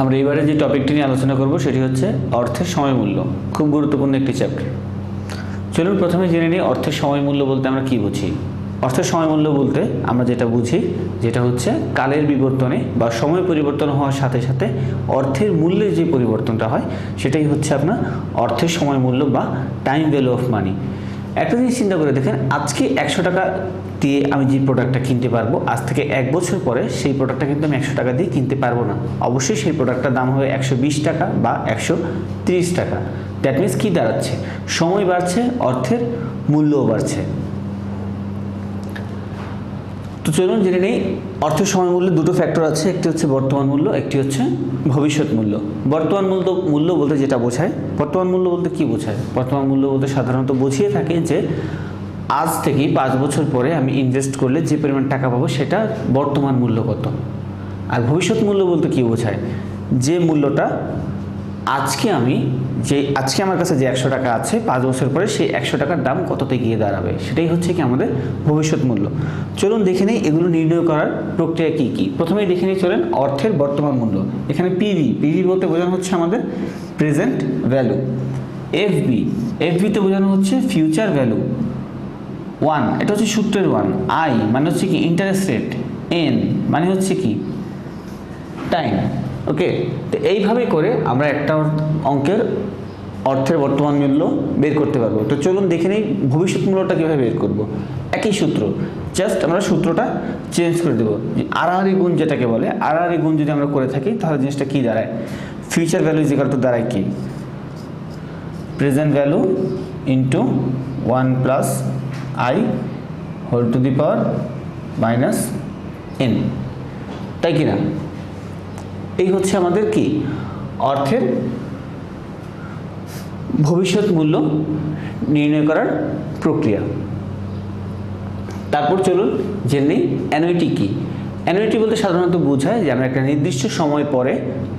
আমরা এবারে যে টপিকটি নিয়ে আলোচনা করব সেটি হচ্ছে অর্থের সময় মূল্য খুব গুরুত্বপূর্ণ একটি চ্যাপ্টার চলুন প্রথমে জেনে নিই অর্থের সময় মূল্য বলতে আমরা কি বুঝি? অর্থের সময় মূল্য বলতে আমরা যেটা বুঝি, যেটা হচ্ছে কালের বিবর্তনে বা সময় পরিবর্তন হওয়ার সাথে সাথে অর্থের মূল্যের যে পরিবর্তনটা হয়, সেটাই হচ্ছে আপনার অর্থের সময় মূল্য বা টাইম ভ্যালু অফ মানি একটা জিনিস চিন্তা করে দেখেন, আজকে একশো টাকা দিয়ে আমি যে প্রোডাক্টটা কিনতে পারব, আজ থেকে এক বছর পরে সেই প্রোডাক্টটা কিন্তু আমি একশো টাকা দিয়ে কিনতে পারব না। অবশ্যই সেই প্রোডাক্টটার দাম হবে একশো বিশ টাকা বা একশো টাকা। দ্যাট মিনস কী দাঁড়াচ্ছে? সময় বাড়ছে, অর্থের মূল্যও বাড়ছে। তো চলুন জেনে নেই অর্থের সময় মূল্যে দুটো ফ্যাক্টর আছে, একটি হচ্ছে বর্তমান মূল্য, একটি হচ্ছে ভবিষ্যৎ মূল্য। বর্তমান মূল্য মূল্য বলতে যেটা বোঝায়, বর্তমান মূল্য বলতে কি বোঝায়? বর্তমান মূল্য বলতে সাধারণত বুঝিয়ে থাকে যে আজ থেকে পাঁচ বছর পরে আমি ইনভেস্ট করলে যে পরিমাণ টাকা পাবো সেটা বর্তমান মূল্য কত। আর ভবিষ্যৎ মূল্য বলতে কি বোঝায়? যে মূল্যটা আজকে আমি যে, আজকে আমার কাছে যে একশো টাকা আছে, পাঁচ বছর পরে সেই একশো টাকার দাম কততে গিয়ে দাঁড়াবে? সেটাই হচ্ছে কি আমাদের ভবিষ্যৎ মূল্য। চলুন দেখে নিই এগুলো নির্ণয় করার প্রক্রিয়া কী কী। প্রথমেই দেখে নিই চলেন অর্থের বর্তমান মূল্য। এখানে পিভি পিভি বলতে বোঝানো হচ্ছে আমাদের প্রেজেন্ট ভ্যালু এফবি এফবিতে বোঝানো হচ্ছে ফিউচার ভ্যালু ওয়ান এটা হচ্ছে সূত্রের ওয়ান আই মানে হচ্ছে কি ইন্টারেস্ট রেট এন মানে হচ্ছে কি? টাইম ওকে তো এইভাবে করে আমরা একটা অঙ্কের অর্থের বর্তমান মূল্য বের করতে পারব। তো চলুন দেখে নিই ভবিষ্যৎ মূল্যটা কীভাবে বের করব। একই সূত্র। জাস্ট আমরা সূত্রটা চেঞ্জ করে দেবো। আড়াআড়ি গুণ যেটাকে বলে, আড়াআড়ি গুণ যদি আমরা করে থাকি, তাহলে জিনিসটা কী দাঁড়ায়? ফিউচার ভ্যালু ইজিকাল টু দাঁড়ায় কি? Present value into one plus i whole to the power minus n তাই কি না এই হচ্ছে আমাদের কি? অর্থের ভবিষ্যৎ মূল্য নির্ণয় করার প্রক্রিয়া। তারপর চলুন জেনে অ্যানুইটি কী? অ্যানুইটি বলতে সাধারণত বোঝায় যে আমরা একটা নির্দিষ্ট সময় পরে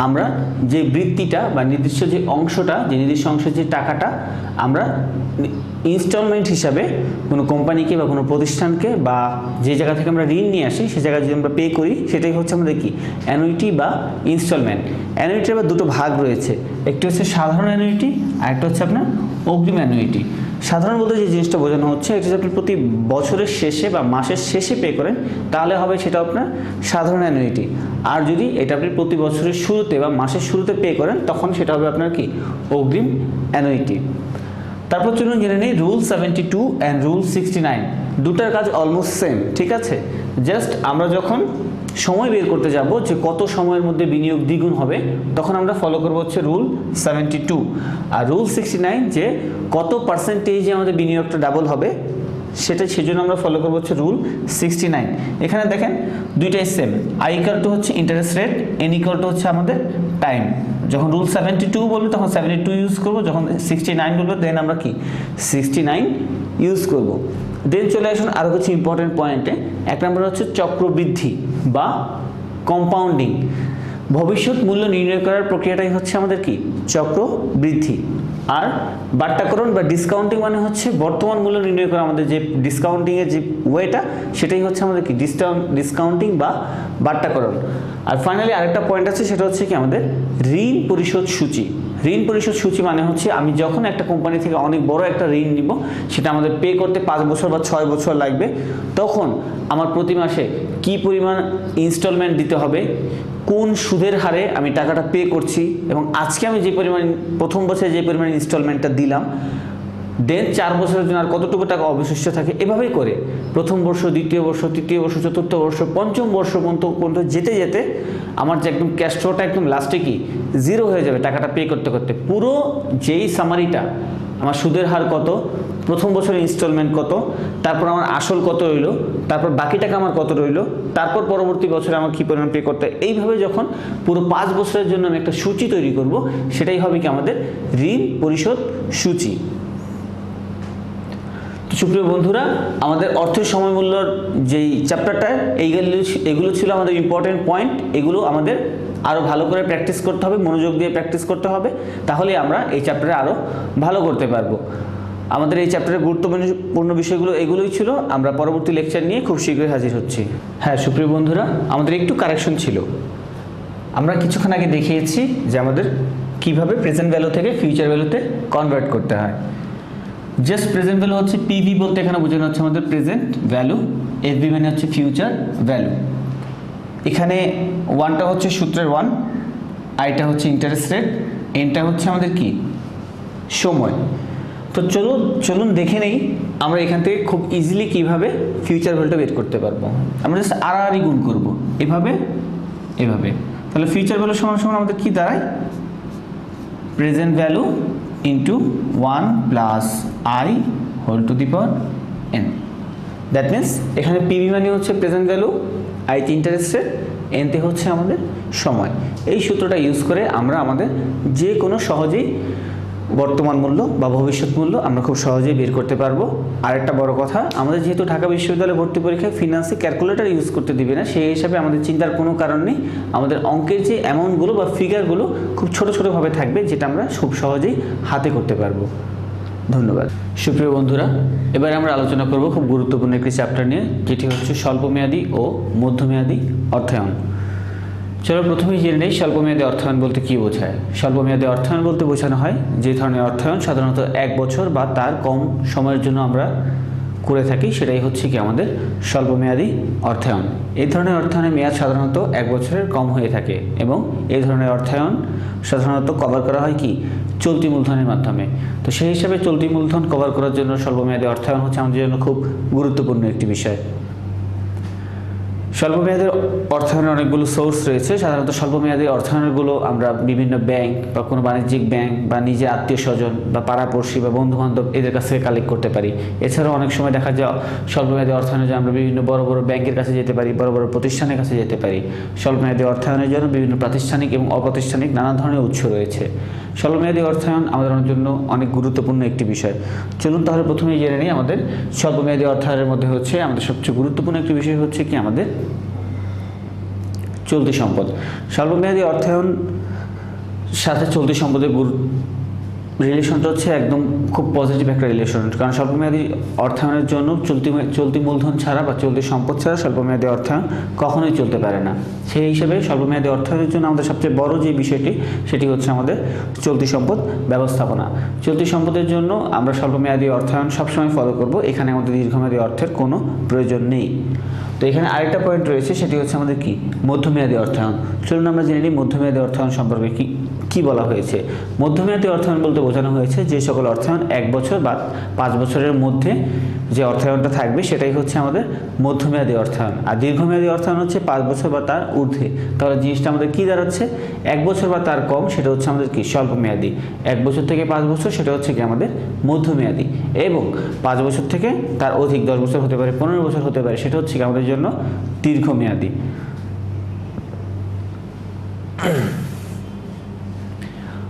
আমরা যে বৃত্তিটা বা নির্দিষ্ট যে অংশটা, যে নির্দিষ্ট অংশের যে টাকাটা আমরা ইনস্টলমেন্ট হিসাবে কোনো কোম্পানিকে বা কোনো প্রতিষ্ঠানকে বা যে জায়গা থেকে আমরা ঋণ নিয়ে আসি, সে জায়গায় যদি আমরা পে করি, সেটাই হচ্ছে আমাদের কি? অ্যানুইটি বা ইনস্টলমেন্ট অ্যানুইটির আবার দুটো ভাগ রয়েছে। একটি হচ্ছে সাধারণ অ্যানুইটি আর একটা হচ্ছে আপনার অগ্রিম অ্যানুইটি সাধারণ বলতে যে জিনিসটা বোঝানো হচ্ছে, এটা যদি আপনি প্রতি বছরের শেষে বা মাসের শেষে পে করেন, তাহলে হবে সেটা আপনার সাধারণ অ্যানুইটি আর যদি এটা আপনি প্রতি বছরের শুরুতে বা মাসের শুরুতে পে করেন, তখন সেটা হবে আপনার কি? অগ্রিম অ্যানুইটি তারপর চলুন জেনে নিই rule seventy two and rule sixty nine দুটার কাজ অলমোস্ট সেম ঠিক আছে? জাস্ট আমরা যখন সময় বের করতে যাব যে কত সময়ের মধ্যে বিনিয়োগ দ্বিগুণ হবে। তখন আমরা ফলো করব হচ্ছে রুল সেভেন্টি টু আর রুল সিক্সটি নাইন যে কত পার্সেন্টেজে আমাদের বিনিয়োগটা ডাবল হবে, সেটা সেজন্য আমরা ফলো করব হচ্ছে রুল সিক্সটি নাইন এখানে দেখেন দুইটাই সেম আই ইকাল টু হচ্ছে interest rate n equal to হচ্ছে আমাদের টাইম যখন রুল সেভেন্টি টু বলবে, তখন সেভেন্টি টু ইউজ করব, যখন সিক্সটি নাইন বলবে দেন আমরা কি? সিক্সটি নাইন ইউজ করব। দেন চলে আসুন আরও কিছু ইম্পর্টেন্ট পয়েন্টে এক নম্বর হচ্ছে চক্রবৃদ্ধি বা কম্পাউন্ডিং ভবিষ্যৎ মূল্য নির্ণয় করার প্রক্রিয়াটাই হচ্ছে আমাদের কি? চক্রবৃদ্ধি। আর বাট্টাকরণ বা ডিসকাউন্টিং মানে হচ্ছে বর্তমান মূল্য নির্ণয় করা আমাদের যে ডিসকাউন্টিংয়ের যে ওয়েটা, সেটাই হচ্ছে আমাদের কি? ডিসকাউন্ট বা বাট্টাকরণ আর ফাইনালি আরেকটা পয়েন্ট আছে, সেটা হচ্ছে কি? আমাদের ঋণ পরিশোধ সূচি। ঋণ পরিশোধ সূচি মানে হচ্ছে আমি যখন একটা কোম্পানি থেকে অনেক বড় একটা ঋণ নিব, সেটা আমাদের পে করতে পাঁচ বছর বা ছয় বছর লাগবে। তখন আমার প্রতি মাসে কি পরিমাণ ইনস্টলমেন্ট দিতে হবে, কোন সুদের হারে আমি টাকাটা পে করছি এবং আজকে আমি যে পরিমাণ, প্রথম বছরে যে পরিমাণ ইনস্টলমেন্টটা দিলাম দেন চার বছরের জন্য আর কতটুকু টাকা অবশিষ্ট থাকে? এভাবেই করে। প্রথম বর্ষ, দ্বিতীয় বর্ষ, তৃতীয় বর্ষ, চতুর্থ বর্ষ, পঞ্চম বর্ষ পর্যন্ত পর্যন্ত যেতে যেতে আমার যে একদম ক্যাশ ফ্লোটা একদম লাস্টে কি? জিরো হয়ে যাবে টাকাটা পে করতে করতে। পুরো যেই সামারিটা আমার সুদের হার কত, প্রথম বছরের ইনস্টলমেন্ট কত, তারপর আমার আসল কত রইল, তারপর বাকি টাকা আমার কত রইল, তারপর পরবর্তী বছরে আমার কী পরিমাণ পে করতে এইভাবে যখন পুরো পাঁচ বছরের জন্য আমি একটা সূচি তৈরি করব, সেটাই হবে কি আমাদের ঋণ পরিশোধ সূচি। সুপ্রিয় বন্ধুরা, আমাদের অর্থের সময় মূল্যর যেই চ্যাপ্টারটা এইগুলো এগুলো ছিল আমাদের ইম্পর্টেন্ট পয়েন্ট এগুলো আমাদের আরও ভালো করে প্র্যাকটিস করতে হবে, মনোযোগ দিয়ে প্র্যাকটিস করতে হবে, তাহলে আমরা এই চ্যাপ্টারে আরও ভালো করতে পারব। আমাদের এই চ্যাপ্টারের গুরুত্বপূর্ণ বিষয়গুলো এগুলোই ছিল, আমরা পরবর্তী লেকচার নিয়ে খুব শীঘ্রই হাজির হচ্ছি। হ্যাঁ সুপ্রিয় বন্ধুরা, আমাদের একটু কারেকশন ছিল। আমরা কিছুক্ষণ আগে দেখিয়েছি যে আমাদের কীভাবে প্রেজেন্ট ভ্যালু থেকে ফিউচার ভ্যালুতে কনভার্ট করতে হয়। জাস্ট প্রেজেন্ট ভ্যালু হচ্ছে পিভি বলতে এখানে বোঝানো হচ্ছে আমাদের প্রেজেন্ট ভ্যালু এফবি মানে হচ্ছে ফিউচার ভ্যালু এখানে ওয়ানটা হচ্ছে সূত্রের ওয়ান আইটা হচ্ছে ইন্টারেস্ট রেট এনটা হচ্ছে আমাদের কি? সময়. তো চলুন চলুন দেখে নেই আমরা এখান থেকে খুব ইজিলি কীভাবে ফিউচার ভ্যালুটা বের করতে পারব। আমরা জাস্ট আড়াআড়ি গুণ করব। এভাবে এভাবে। তাহলে ফিউচার ভ্যালু সমান সমান আমাদের কি দাঁড়ায়? Present value into one plus i whole to the power n that means এখানে পিভি মানে হচ্ছে প্রেজেন্ট ভ্যালু আইতে ইন্টারেস্টেড এনতে হচ্ছে আমাদের সময়। এই সূত্রটা ইউজ করে আমরা আমাদের যে কোনো সহজেই বর্তমান মূল্য বা ভবিষ্যৎ মূল্য আমরা খুব সহজেই বের করতে পারব। আরেকটা বড় কথা, আমাদের যেহেতু ঢাকা বিশ্ববিদ্যালয়ে ভর্তি পরীক্ষায় ফিনান্সে ক্যালকুলেটর ইউজ করতে দিবে না, সেই হিসাবে আমাদের চিন্তার কোনো কারণ নেই। আমাদের অঙ্কের যে অ্যামাউন্টগুলো বা ফিগারগুলো খুব ছোট ছোটোভাবে থাকবে, যেটা আমরা খুব সহজেই হাতে করতে পারব। ধন্যবাদ। সুপ্রিয় বন্ধুরা, এবার আমরা আলোচনা করব খুব গুরুত্বপূর্ণ একটি চ্যাপ্টার নিয়ে, যেটি হচ্ছে স্বল্পমেয়াদী ও মধ্যমেয়াদী অর্থায়ন। চলো প্রথমেই জেনে নেই স্বল্পমেয়াদী অর্থায়ন বলতে কী বোঝায়। স্বল্পমেয়াদী অর্থায়ন বলতে বোঝানো হয় যে ধরনের অর্থায়ন সাধারণত এক বছর বা তার কম সময়ের জন্য আমরা করে থাকি, সেটাই হচ্ছে কি আমাদের স্বল্পমেয়াদী অর্থায়ন। এই ধরনের অর্থায়নের মেয়াদ সাধারণত এক বছরের কম হয়ে থাকে এবং এই ধরনের অর্থায়ন সাধারণত কভার করা হয় কি? চলতি মূলধনের মাধ্যমে। তো সেই হিসাবে চলতি মূলধন কভার করার জন্য স্বল্পমেয়াদী অর্থায়ন হচ্ছে আমাদের জন্য খুব গুরুত্বপূর্ণ একটি বিষয়। স্বল্পমেয়াদের অর্থায়নের অনেকগুলো সোর্স রয়েছে। সাধারণত স্বল্পমেয়াদী অর্থায়নগুলো আমরা বিভিন্ন ব্যাংক বা কোনো বাণিজ্যিক ব্যাংক বা নিজে আত্মীয় স্বজন বা পাড়াপড়শি বা বন্ধু বান্ধব এদের কাছ থেকে কালেক্ট করতে পারি। এছাড়াও অনেক সময় দেখা যায় স্বল্পমেয়াদী অর্থায়নের জন্য আমরা বিভিন্ন বড় বড় ব্যাংকের কাছে যেতে পারি, বড় বড় প্রতিষ্ঠানের কাছে যেতে পারি। স্বল্পমেয়াদী অর্থায়নের জন্য বিভিন্ন প্রাতিষ্ঠানিক এবং অপ্রাতিষ্ঠানিক নানা ধরনের উৎস রয়েছে। স্বল্পমেয়াদী অর্থায়ন আমাদের জন্য অনেক গুরুত্বপূর্ণ একটি বিষয়। চলুন তাহলে প্রথমেই জেনে নিই আমাদের স্বল্পমেয়াদী অর্থায়নের মধ্যে হচ্ছে আমাদের সবচেয়ে গুরুত্বপূর্ণ একটি বিষয় হচ্ছে কি? আমাদের চলতি সম্পদ। স্বল্পমেয়াদী অর্থায়ন সাথে চলতি সম্পদের গুরু রিলেশনটা হচ্ছে একদম খুব পজিটিভ একটা রিলেশন কারণ স্বল্পমেয়াদী অর্থায়নের জন্য চলতি চলতি মূলধন ছাড়া বা চলতি সম্পদ ছাড়া স্বল্পমেয়াদী অর্থায়ন কখনোই চলতে পারে না। সেই হিসেবে স্বল্পমেয়াদী অর্থায়নের জন্য আমাদের সবচেয়ে বড় যে বিষয়টি, সেটি হচ্ছে আমাদের চলতি সম্পদ ব্যবস্থাপনা। চলতি সম্পদের জন্য আমরা স্বল্পমেয়াদী অর্থায়ন সবসময় ফলো করব। এখানে আমাদের দীর্ঘমেয়াদী অর্থের কোনো প্রয়োজন নেই। তো এখানে আরেকটা পয়েন্ট রয়েছে, সেটি হচ্ছে আমাদের কি? মধ্যমেয়াদী অর্থায়ন। চলুন আমরা জেনে নিই মধ্যমেয়াদী অর্থায়ন সম্পর্কে কি কি বলা হয়েছে? মধ্যমেয়াদী অর্থায়ন বলতে বোঝানো হয়েছে যে সকল অর্থায়ন এক বছর বা পাঁচ বছরের মধ্যে যে অর্থায়নটা থাকবে সেটাই হচ্ছে আমাদের মধ্যমেয়াদী অর্থায়ন। আর দীর্ঘমেয়াদী অর্থায়ন হচ্ছে পাঁচ বছর বা তার ঊর্ধ্বে। তাহলে জিনিসটা আমাদের কি দাঁড়াচ্ছে? এক বছর বা তার কম সেটা হচ্ছে আমাদের কি? স্বল্পমেয়াদী। এক বছর থেকে পাঁচ বছর সেটা হচ্ছে কি আমাদের মধ্যমেয়াদী। এবং পাঁচ বছর থেকে তার অধিক দশ বছর হতে পারে, পনেরো বছর হতে পারে, সেটা হচ্ছে কি আমাদের জন্য দীর্ঘমেয়াদী।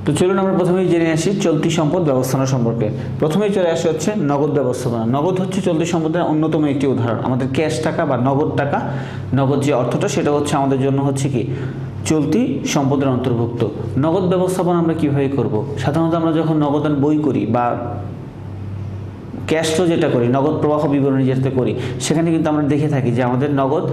তো চলুন আমরা প্রথমেই জেনে আসি চলতি সম্পদ ব্যবস্থাপনা সম্পর্কে। প্রথমেই চলে আসে হচ্ছে নগদ ব্যবস্থাপনা। নগদ হচ্ছে চলতি সম্পদের অন্যতম একটি উদাহরণ। আমাদের ক্যাশ টাকা বা নগদ টাকা, নগদ যে অর্থটা সেটা হচ্ছে আমাদের জন্য হচ্ছে কি? চলতি সম্পদের অন্তর্ভুক্ত। নগদ ব্যবস্থাপনা আমরা কীভাবে করব? সাধারণত আমরা যখন নগদান বই করি বা ক্যাশ ফ্লো যেটা করি, নগদ প্রবাহ বিবরণী যেটা করি, সেখানে কিন্তু আমরা দেখে থাকি যে আমাদের নগদ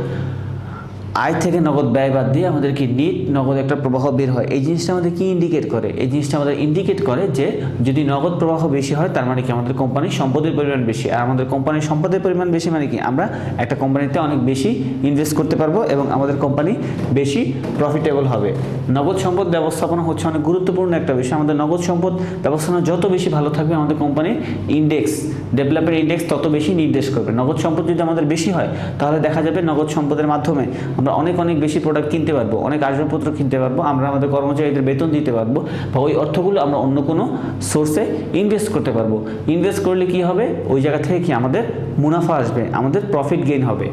আয় থেকে নগদ ব্যয় বাদ দিয়ে আমাদের কি নিট নগদ একটা প্রবাহ বের হয়। এই জিনিসটা আমাদের কি ইন্ডিকেট করে? এই জিনিসটা আমাদের ইন্ডিকেট করে যে যদি নগদ প্রবাহ বেশি হয়, তার মানে কি আমাদের কোম্পানির সম্পদের পরিমাণ বেশি। আর আমাদের কোম্পানির সম্পদের পরিমাণ বেশি মানে কি? আমরা একটা কোম্পানিতে অনেক বেশি ইনভেস্ট করতে পারব এবং আমাদের কোম্পানি বেশি প্রফিটেবল হবে। নগদ সম্পদ ব্যবস্থাপনা হচ্ছে অনেক গুরুত্বপূর্ণ একটা বিষয়। আমাদের নগদ সম্পদ ব্যবস্থাপনা যত বেশি ভালো থাকবে, আমাদের কোম্পানির ইন্ডেক্স ডেভেলপের ইন্ডেক্স তত বেশি নির্দেশ করবে। নগদ সম্পদ যদি আমাদের বেশি হয়, তাহলে দেখা যাবে নগদ সম্পদের মাধ্যমে আমরা অনেক অনেক বেশি প্রোডাক্ট কিনতে পারব, অনেক আসবাবপত্র কিনতে পারব, আমরা আমাদের কর্মচারীদের বেতন দিতে পারব, বা ওই অর্থগুলো আমরা অন্য কোনো সোর্সে ইনভেস্ট করতে পারব। ইনভেস্ট করলে কি হবে? ওই জায়গা থেকে কি আমাদের মুনাফা আসবে, আমাদের প্রফিট গেইন হবে।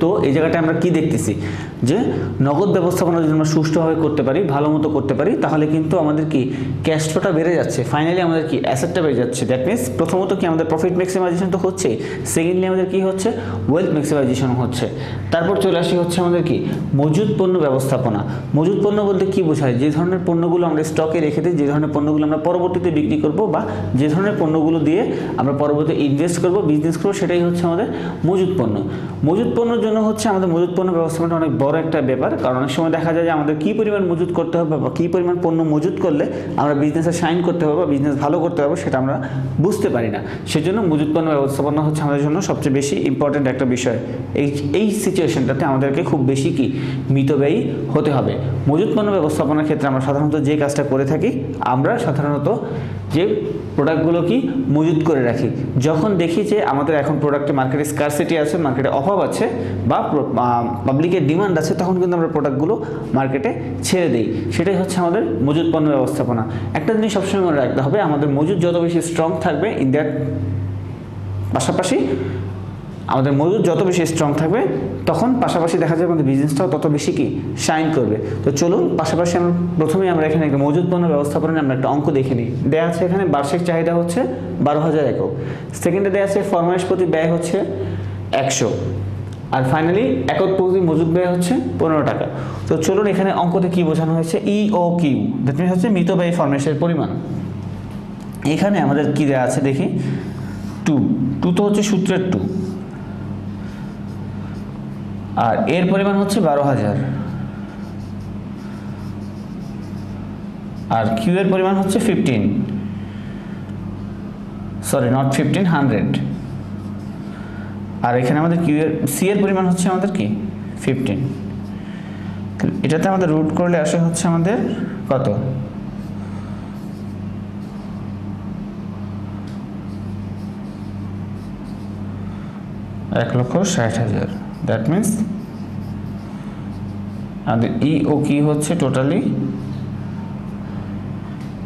তো- এই জায়গাটা আমরা কি দেখতেছি? যে নগদ ব্যবস্থাপনা যদি আমরা সুষ্ঠুভাবে করতে পারি ভালো মতো করতে পারি, তাহলে কিন্তু আমাদের কি ক্যাশ ফ্লোটা বেড়ে যাচ্ছে। ফাইনালি আমাদের কি অ্যাসেটটা বেড়ে যাচ্ছে। দ্যাট মিনস প্রথমত কি আমাদের প্রফিট ম্যাক্সিমাইজেশন তো হচ্ছে সেকেন্ডলি আমাদের কি হচ্ছে? ওয়েলথ ম্যাক্সিমাইজেশন হচ্ছে। তারপর চলে আসি হচ্ছে আমাদের কি? মজুদ পণ্য ব্যবস্থাপনা। মজুদ পণ্য বলতে কি বোঝায়? যে ধরনের পণ্যগুলো আমরা স্টকে রেখে দিই, যে ধরনের পণ্যগুলো আমরা পরবর্তীতে বিক্রি করব বা যে ধরনের পণ্যগুলো দিয়ে আমরা পরবর্তীতে ইনভেস্ট করব বিজনেস করব, সেটাই হচ্ছে আমাদের মজুদ পণ্য। মজুদ পণ্যের জন্য হচ্ছে আমাদের মজুদ পণ্য ব্যবস্থাপনাটা অনেক বড় একটা ব্যাপার। কারণ অনেক সময় দেখা যায় যে আমাদের কী পরিমাণ মজুত করতে হবে বা কী পরিমাণ পণ্য মজুত করলে আমরা বিজনেসে সাইন করতে পারব বিজনেস ভালো করতে পারব সেটা আমরা বুঝতে পারি না। সেজন্য মজুত পণ্য ব্যবস্থাপনা হচ্ছে আমাদের জন্য সবচেয়ে বেশি ইম্পর্ট্যান্ট একটা বিষয়। এই এই সিচুয়েশনটাতে আমাদেরকে খুব বেশি কি মিতব্যয়ী হতে হবে। মজুত পণ্য ব্যবস্থাপনার ক্ষেত্রে আমরা সাধারণত যে কাজটা করে থাকি, আমরা সাধারণত যে প্রোডাক্টগুলো কি মজুত করে রাখি। যখন দেখি যে আমাদের এখন প্রোডাক্টে মার্কেটে স্কারসিটি আছে মার্কেটে অভাব আছে বা পাবলিকের ডিমান্ড আছে, তখন কিন্তু আমরা প্রোডাক্টগুলো মার্কেটে ছেড়ে দিই। সেটাই হচ্ছে আমাদের মজুত পণ্য ব্যবস্থাপনা। একটা জিনিস সবসময় মনে রাখতে হবে, আমাদের মজুত যত বেশি স্ট্রং থাকবে ইন্ডিয়ার পাশাপাশি আমাদের মজুদ যত বেশি স্ট্রং থাকবে, তখন পাশাপাশি দেখা যাবে আমাদের বিজনেসটাও তত বেশি কি শাইন করবে। তো চলুন, পাশাপাশি আমরা প্রথমেই আমরা এখানে একটা মজুদ পণ্য ব্যবস্থাপনা নিয়ে আমরা একটা অঙ্ক দেখে নিই। দেওয়া আছে এখানে বার্ষিক চাহিদা হচ্ছে বারো হাজার একক। সেকেন্ডে দেওয়া আছে ফরমাইশ প্রতি ব্যয় হচ্ছে একশো। আর ফাইনালি একক প্রতি মজুদ ব্যয় হচ্ছে পনেরো টাকা। তো চলুন এখানে অঙ্কতে কি বোঝানো হয়েছে? E O Q that means হচ্ছে মৃত ব্যয় ফরমেশের পরিমাণ। এখানে আমাদের কি দেওয়া আছে দেখি? টু টু তো হচ্ছে সূত্রের টু আর এর পরিমাণ হচ্ছে বারো হাজার। আর কিউ এর পরিমাণ হচ্ছে fifteen sorry not fifteen hundred আর এখানে আমাদের কিউ এর, সি এর পরিমাণ হচ্ছে আমাদের কি? ফিফটিন এটাতে আমাদের রুট করলে আসে হচ্ছে আমাদের কত? এক লক্ষ ষাট হাজার। দ্যাট মিন্স আমাদের ই ও কি হচ্ছে টোটালি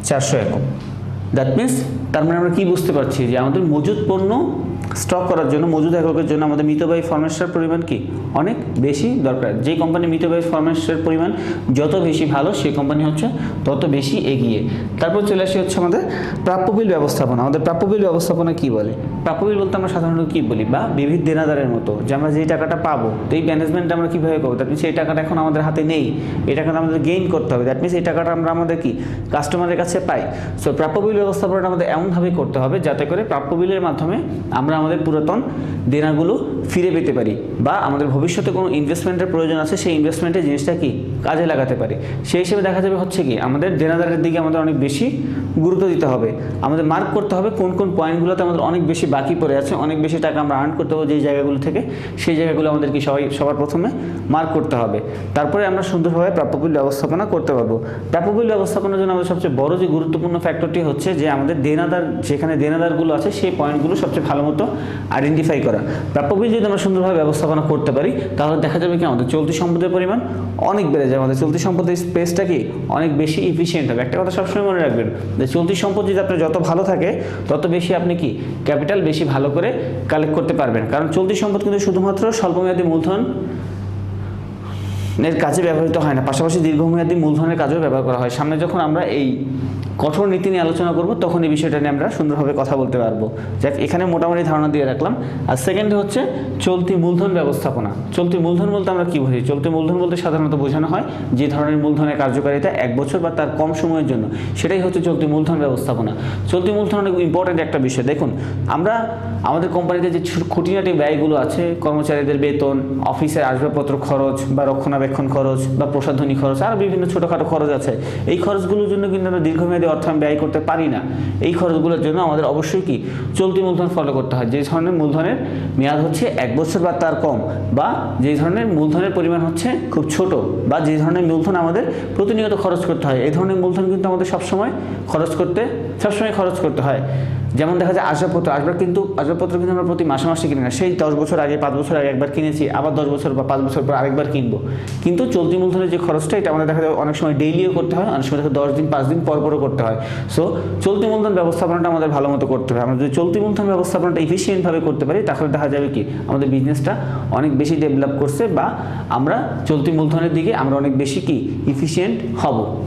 চারশো একক। দ্যাট মিন্স তার মানে আমরা কি বুঝতে পারছি? যে আমাদের মজুদ পণ্য স্টক করার জন্য, মজুদ এককের জন্য আমাদের মিতব্যয়ী ফরমেশার পরিমাণ কি? অনেক বেশি দরকার। যে কোম্পানি মিতব্যয়ী ফরমেশার পরিমাণ যত বেশি ভালো সেই কোম্পানি হচ্ছে তত বেশি এগিয়ে। তারপর চলে আসি হচ্ছে আমাদের প্রাপ্যবিল ব্যবস্থাপনা। আমাদের প্রাপ্যবিল ব্যবস্থাপনা কি বলে? প্রাপ্যবিল বলতে আমরা সাধারণত কি বলি? বা বিবিধ দেনাদারের মতো, যে আমরা যেই টাকাটা পাবো, তো এই ম্যানেজমেন্ট আমরা কীভাবে করব? দ্যাট মিনস এই টাকাটা এখন আমাদের হাতে নেই। এই টাকাটা আমাদের গেইন করতে হবে। দ্যাট মিনস এই টাকাটা আমরা আমাদের কি? কাস্টমারের কাছে পাই। সো প্রাপ্যবিল ব্যবস্থাপনাটা আমাদের এমনভাবে করতে হবে যাতে করে প্রাপ্যবিলের মাধ্যমে আমরা আমাদের পুরাতন দেনাগুলো ফিরে পেতে পারি বা আমাদের ভবিষ্যতে কোনো ইনভেস্টমেন্টের প্রয়োজন আছে, সেই ইনভেস্টমেন্টের জিনিসটা কি কাজে লাগাতে পারি? সেই হিসেবে দেখা যাবে হচ্ছে কি, আমাদের দেনাদারের দিকে আমাদের অনেক বেশি গুরুত্ব দিতে হবে। আমাদের মার্ক করতে হবে কোন কোন পয়েন্টগুলোতে আমাদের অনেক বেশি বাকি পড়ে আছে, অনেক বেশি টাকা আমরা আর্ন করতে হবে যেই জায়গাগুলো থেকে, সেই জায়গাগুলো আমাদের কি সবাই, সবার প্রথমে মার্ক করতে হবে। তারপরে আমরা সুন্দরভাবে প্রাপ্যবিল ব্যবস্থাপনা করতে পারব। প্রাপ্যবিল ব্যবস্থাপনার জন্য আমাদের সবচেয়ে বড় যে গুরুত্বপূর্ণ ফ্যাক্টরটি হচ্ছে যে আমাদের দেনাদার, যেখানে দেনাদারগুলো আছে, সেই পয়েন্টগুলো সবচেয়ে ভালো মতো আইডেন্টিফাই করা। প্রাপ্যবিল যদি আমরা সুন্দরভাবে ব্যবস্থাপনা করতে পারি, তাহলে দেখা যাবে কি আমাদের চলতি সম্পদের পরিমাণ অনেক বেড়ে যাবে। আমাদের চলতি সম্পদের স্পেসটা কি অনেক বেশি ইফিসিয়েন্ট হবে। একটা কথা সবসময় মনে রাখবেন, যে চলতি সম্পদ যদি আপনার যত ভালো থাকে, তত বেশি আপনি কি ক্যাপিটাল বেশি ভালো করে কালেক্ট করতে পারবেন। কারণ চলতি সম্পদ কিন্তু শুধুমাত্র স্বল্পমেয়াদী মূলধন এর কাজে ব্যবহৃত হয় না। পাশাপাশি দীর্ঘমেয়াদী মূলধনের কাজেও ব্যবহার করা হয়। সামনে যখন আমরা এই কঠোর নীতি নিয়ে আলোচনা করব, তখন এই বিষয়টা নিয়ে আমরা সুন্দরভাবে কথা বলতে পারব। যাক, এখানে মোটামুটি ধারণা দিয়ে রাখলাম। আর সেকেন্ড হচ্ছে চলতি মূলধন ব্যবস্থাপনা। চলতি মূলধন বলতে আমরা কি বুঝি? চলতি মূলধন বলতে সাধারণত বোঝানো হয় যে ধরনের মূলধনের কার্যকারিতা এক বছর বা তার কম সময়ের জন্য। সেটাই হচ্ছে চলতি মূলধন ব্যবস্থাপনা। চলতি মূলধন অনেক ইম্পর্টেন্ট একটা বিষয়। দেখুন, আমরা আমাদের কোম্পানিতে যে খুঁটিনাটি ব্যয়গুলো আছে, কর্মচারীদের বেতন, অফিসের আসবাবপত্র খরচ বা রক্ষণাবেক্ষণ খরচ বা প্রসাধনী খরচ, আর বিভিন্ন ছোটোখাটো খরচ আছে। এই খরচগুলোর জন্য কিন্তু আমরা দীর্ঘমেয়াদী অর্থ আমি ব্যয় করতে পারি না, এই খরচগুলোর জন্য আমাদের অবশ্যই কি চলতি মূলধন ফলো করতে হয়। যে ধরনের মূলধনের মেয়াদ হচ্ছে এক বছর বা তার কম, বা যে ধরনের মূলধনের পরিমাণ হচ্ছে খুব ছোট, বা যে ধরনের মূলধন আমাদের প্রতিনিয়ত খরচ করতে হয়, এই ধরনের মূলধন কিন্তু আমাদের সবসময় খরচ করতে, সবসময় খরচ করতে হয়। যেমন দেখা যায় আসবাবপত্র, আসবাব কিন্তু, আসবাবপত্র কিন্তু আমরা প্রতি মাসে মাসে কিনি না। সেই দশ বছর আগে, পাঁচ বছর আগে একবার কিনেছি, আবার দশ বছর বা পাঁচ বছর পর আরেকবার কিনবো। কিন্তু চলতি মূলধনের যে খরচটা, এটা আমাদের দেখা যায় অনেক সময় ডেইলিও করতে হয়, অনেক সময় দেখা দশ দিন, পাঁচ দিন পর পরও করতে হয়। সো চলতি মূলধন ব্যবস্থাপনাটা আমাদের ভালো মতো করতে হবে। আমরা যদি চলতি মূলধন ব্যবস্থাপনাটা এফিসিয়েন্টভাবে করতে পারি, তাহলে দেখা যাবে কি, আমাদের বিজনেসটা অনেক বেশি ডেভেলপ করছে বা আমরা চলতি মূলধনের দিকে আমরা অনেক বেশি কি ইফিসিয়েন্ট হব।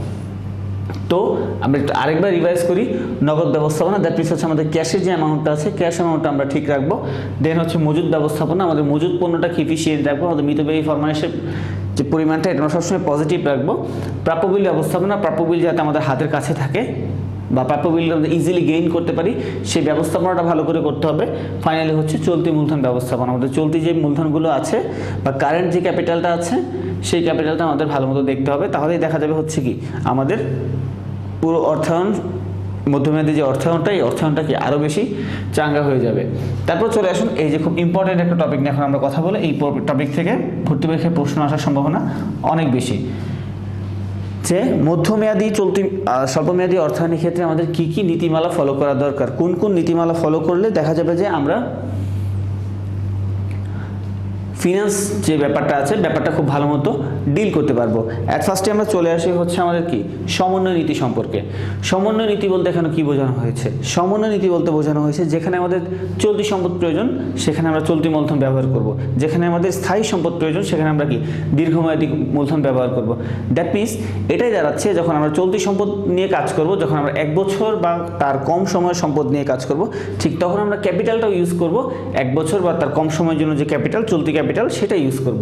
তো, আমরা একটু আরেকবার রিভাইজ করি, নগদ ব্যবস্থাপনা দ্যাট মিনস হচ্ছে আমাদের ক্যাশের যে অ্যামাউন্টটা আছে ক্যাশ অ্যামাউন্টটা আমরা ঠিক রাখব। দেন হচ্ছে মজুদ ব্যবস্থাপনা, আমাদের মজুদ পণ্যটা কি এফিসিয়েন্ট রাখব, আমাদের মিতব্যয়ী ফরমাইশের যে পরিমাণটা, এটা আমরা সবসময় পজিটিভ রাখব। প্রাপ্যবিল ব্যবস্থাপনা প্রাপ্যবিল যাতে আমাদের হাতের কাছে থাকে বা প্রাপ্যবিল আমরা ইজিলি গেইন করতে পারি, সেই ব্যবস্থাপনাটা ভালো করে করতে হবে। ফাইনালি হচ্ছে চলতি মূলধন ব্যবস্থাপনা। আমাদের চলতি যে মূলধনগুলো আছে বা কারেন্ট যে ক্যাপিটালটা আছে, সেই ক্যাপিটালটা আমাদের ভালো মতো দেখতে হবে। তাহলেই দেখা যাবে হচ্ছে কি, আমাদের পুরো অর্থায়ন মধ্যমেয়াদী যে অর্থায়নটা, এই অর্থায়নটা কি আরও বেশি চাঙ্গা হয়ে যাবে? তারপর চলে আসুন এই যে খুব ইম্পর্টেন্ট একটা টপিক নিয়ে এখন আমরা কথা বলে, এই টপিক থেকে ভর্তি পরীক্ষায় প্রশ্ন আসার সম্ভাবনা অনেক বেশি। যে মধ্যমেয়াদী চলতি স্বল্পমেয়াদী অর্থায়নের ক্ষেত্রে আমাদের কি কি নীতিমালা ফলো করা দরকার? কোন কোন নীতিমালা ফলো করলে দেখা যাবে যে আমরা ফিনান্স যে ব্যাপারটা আছে, ব্যাপারটা খুব ভালো মতো ডিল করতে পারব। অ্যাট ফার্স্টে আমরা চলে আসি হচ্ছে আমাদের কি? সমন্বয় নীতি সম্পর্কে। সমন্বয় নীতি বলতে এখানে কি বোঝানো হয়েছে? সমন্বয় নীতি বলতে বোঝানো হয়েছে যেখানে আমাদের চলতি সম্পদ প্রয়োজন, সেখানে আমরা চলতি মূলধন ব্যবহার করব। যেখানে আমাদের স্থায়ী সম্পদ প্রয়োজন, সেখানে আমরা কি? দীর্ঘমেয়াদী মূলধন ব্যবহার করব। দ্যাট মিনস এটাই দাঁড়াচ্ছে যখন আমরা চলতি সম্পদ নিয়ে কাজ করব, যখন আমরা এক বছর বা তার কম সময়ের সম্পদ নিয়ে কাজ করব, ঠিক তখন আমরা ক্যাপিটালটাও ইউজ করব। এক বছর বা তার কম সময়ের জন্য যে ক্যাপিটাল চলতি ক্যাপিটাল সেটা ইউজ করব।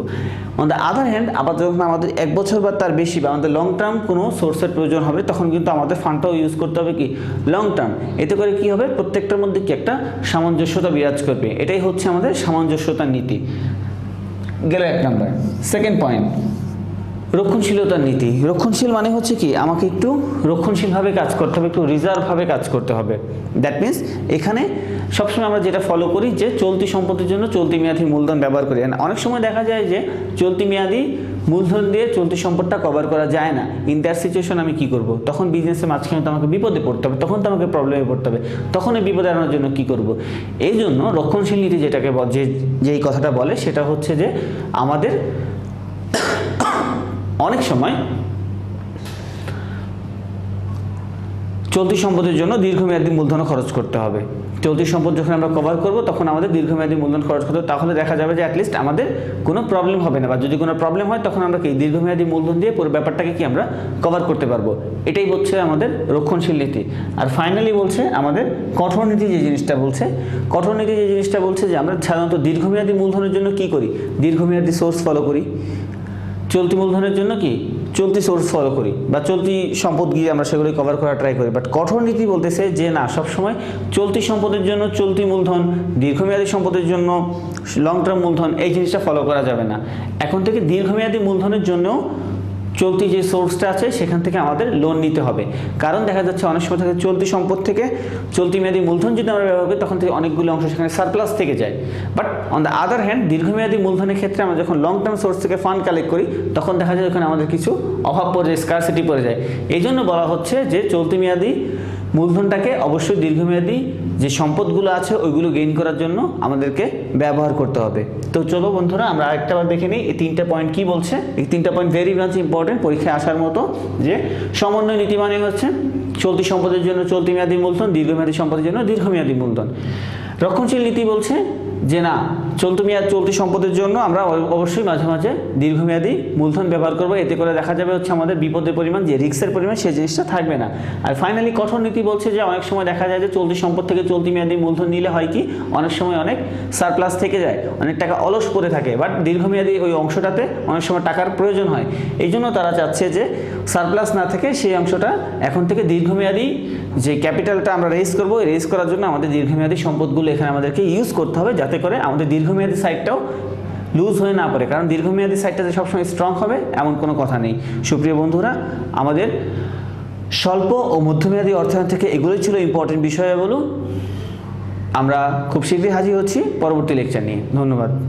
অন দ্য আদার হ্যান্ড আবার যখন আমাদের এক বছর বা তার বেশি বা আমাদের লং টার্ম কোনো সোর্সের প্রয়োজন হবে, তখন কিন্তু আমাদের ফান্ডটাও ইউজ করতে হবে কি? লং টার্ম এতে করে কি হবে? প্রত্যেকটার মধ্যে কি একটা সামঞ্জস্যতা বিরাজ করবে। এটাই হচ্ছে আমাদের সামঞ্জস্যতার নীতি। গেল এক নম্বর সেকেন্ড পয়েন্ট রক্ষণশীলতার নীতি। রক্ষণশীল মানে হচ্ছে কি? আমাকে একটু রক্ষণশীলভাবে কাজ করতে হবে, একটু রিজার্ভভাবে কাজ করতে হবে। দ্যাট মিন্স এখানে সবসময় আমরা যেটা ফলো করি যে চলতি সম্পত্তির জন্য চলতি মেয়াদি মূলধন ব্যবহার করি। অনেক সময় দেখা যায় যে চলতি মেয়াদি মূলধন দিয়ে চলতি সম্পদটা কভার করা যায় না। ইন দ্যাট সিচুয়েশন আমি কি করব? তখন বিজনেসের মাঝখানে তো আমাকে বিপদে পড়তে হবে, তখন তো আমাকে প্রবলেমে পড়তে হবে। তখন এই বিপদে আনার জন্য কি করব? এই জন্য রক্ষণশীল নীতি যেটাকে যে যেই কথাটা বলে সেটা হচ্ছে যে আমাদের অনেক সময় চলতি সম্পদের জন্য দীর্ঘমেয়াদী মূলধন খরচ করতে হবে। চলতি সম্পদ যখন আমরা কভার করব, তখন আমাদের দীর্ঘমেয়াদী মূলধন খরচ করতে তাহলে দেখা যাবে যে অ্যাটলিস্ট আমাদের কোনো প্রবলেম হবে না। বা যদি কোনো প্রবলেম হয়, তখন আমরা কি দীর্ঘমেয়াদী মূলধন দিয়ে পুরো ব্যাপারটাকে কি আমরা কভার করতে পারব? এটাই হচ্ছে আমাদের রক্ষণশীল নীতি। আর ফাইনালি বলছে আমাদের কঠোর নীতি যে জিনিসটা বলছে, কঠোর নীতি যে জিনিসটা বলছে যে আমরা সাধারণত দীর্ঘমেয়াদী মূলধনের জন্য কি করি? দীর্ঘমেয়াদী সোর্স ফলো করি। চলতি মূলধনের জন্য কি? চলতি সোর্স ফলো করি বা চলতি সম্পদ গিয়ে আমরা সেগুলি কভার করার ট্রাই করি। বাট কঠোর নীতি বলতেছে যে না, সবসময় চলতি সম্পদের জন্য চলতি মূলধন, দীর্ঘমেয়াদী সম্পদের জন্য লং টার্ম মূলধন এই জিনিসটা ফলো করা যাবে না। এখন থেকে দীর্ঘমেয়াদী মূলধনের জন্যও চলতি যে সোর্সটা আছে, সেখান থেকে আমাদের লোন নিতে হবে। কারণ দেখা যাচ্ছে অনেক সময় থাকে চলতি সম্পদ থেকে চলতি মেয়াদী মূলধন যদি আমরা ব্যবহার করি, তখন থেকে অনেকগুলো অংশ সেখানে সারপ্লাস থেকে যায়। But on the other hand দীর্ঘমেয়াদী মূলধনের ক্ষেত্রে আমরা যখন লং টার্ম সোর্স থেকে ফান্ড কালেক্ট করি, তখন দেখা যায় ওখানে আমাদের কিছু অভাব পড়ে যায় স্কারসিটি পড়ে যায়। এই জন্য বলা হচ্ছে যে চলতি মেয়াদী মূলধনটাকে অবশ্যই দীর্ঘমেয়াদী যে সম্পদগুলো আছে, ওইগুলো গেইন করার জন্য আমাদেরকে ব্যবহার করতে হবে। তো চলো বন্ধুরা, আমরা আরেকটা বার দেখে নিই, এই তিনটা পয়েন্ট কি বলছে? এই তিনটা পয়েন্ট ভেরি মাচ ইম্পর্টেন্ট পরীক্ষায় আসার মতো, যে সমন্বয় নীতি মানে হচ্ছে চলতি সম্পদের জন্য চলতি মেয়াদী মূলধন, দীর্ঘমেয়াদী সম্পদের জন্য দীর্ঘমেয়াদী মূলধন। রক্ষণশীল নীতি বলছে যে না, চলতি মেয়াদ, চলতি সম্পদের জন্য আমরা অবশ্যই মাঝে মাঝে দীর্ঘমেয়াদী মূলধন ব্যবহার করব। এতে করে দেখা যাবে হচ্ছে আমাদের বিপদের পরিমাণ, যে রিক্সের পরিমাণ সেই জিনিসটা থাকবে না। আর ফাইনালি কঠোর নীতি বলছে যে অনেক সময় দেখা যায় যে চলতি সম্পদ থেকে চলতি মেয়াদী মূলধন নিলে হয় কি, অনেক সময় অনেক সারপ্লাস থেকে যায়, অনেক টাকা অলস পড়ে থাকে। বাট দীর্ঘমেয়াদী ওই অংশটাতে অনেক সময় টাকার প্রয়োজন হয়। এই জন্য তারা চাচ্ছে যে সারপ্লাস না থেকে সেই অংশটা এখন থেকে দীর্ঘমেয়াদী যে ক্যাপিটালটা আমরা রেজ করব রেজ করার জন্য আমাদের দীর্ঘমেয়াদী সম্পদগুলো এখানে আমাদেরকে ইউজ করতে হবে যাতে করে আমাদের দীর্ঘমেয়াদী সাইডটাও লুজ হয়ে না পড়ে। কারণ দীর্ঘমেয়াদী সাইডটা যে সবসময় স্ট্রং হবে, এমন কোনো কথা নেই। সুপ্রিয় বন্ধুরা, আমাদের স্বল্প ও মধ্যমেয়াদী অর্থায়ন থেকে এগুলোই ছিল ইম্পর্টেন্ট বলুন আমরা খুব শীঘ্রই হাজির হচ্ছি। পরবর্তী লেকচার নিয়ে। ধন্যবাদ।